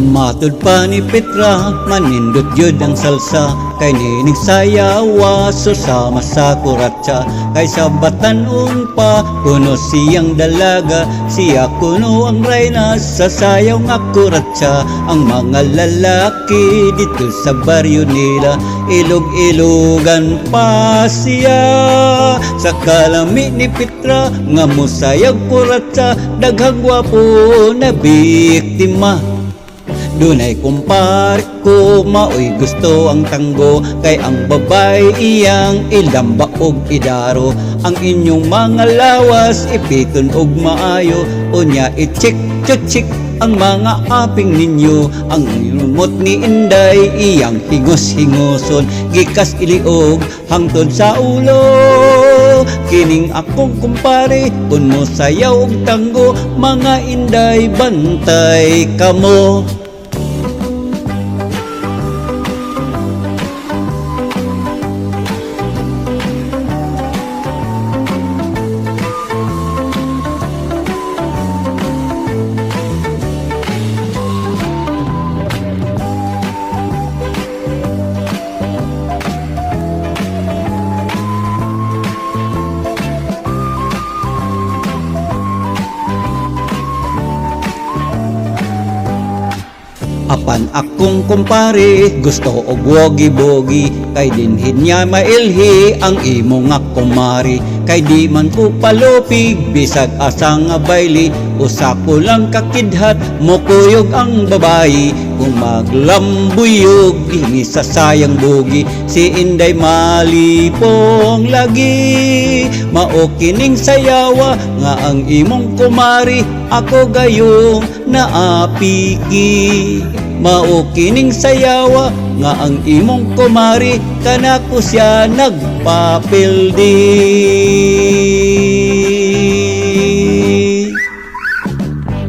Matod pa ni Petra, manindot yun ang salsa. Kay nining sayawa, susama sa kuratsa. Kay sa batanon pa, kuno siyang dalaga. Siya kuno ang reyna, sa sayaw nga kuratsa. Ang mga lalaki dito sa baryo nila Ilog-ilogan pa siya. Sa kalami ni Petra, nga musayag kuratsa Daghang gwapo na biktima Dunay kumpare ko maoy gusto ang tanggo Kay ang babay iyang ilamba og idaro. Ang inyong mga lawas ipiton og maayo Unya i-check check ang mga aping ninyo. Ang rumot ni Inday iyang hingos-hingoson Gikas iliog hangtod sa ulo. Kining akong kumpare Kun mo sayaw og tanggo Mga Inday bantay kamo Apan akong kumpare gusto og wogi-bogi. Kay dinhin niya mailhi ang imo nga kumari. Kay di man ko palupig bisag asa nga bayli usa ko lang kakidhat mukuyog ang babayi kung maglambuyog ini sa sayang bugi. Si Inday malipong lagi maukining sayawa nga ang imong kumari. Ako gayong naapiki maukining sayawa nga ang imong kumari kanako siya nagpapildi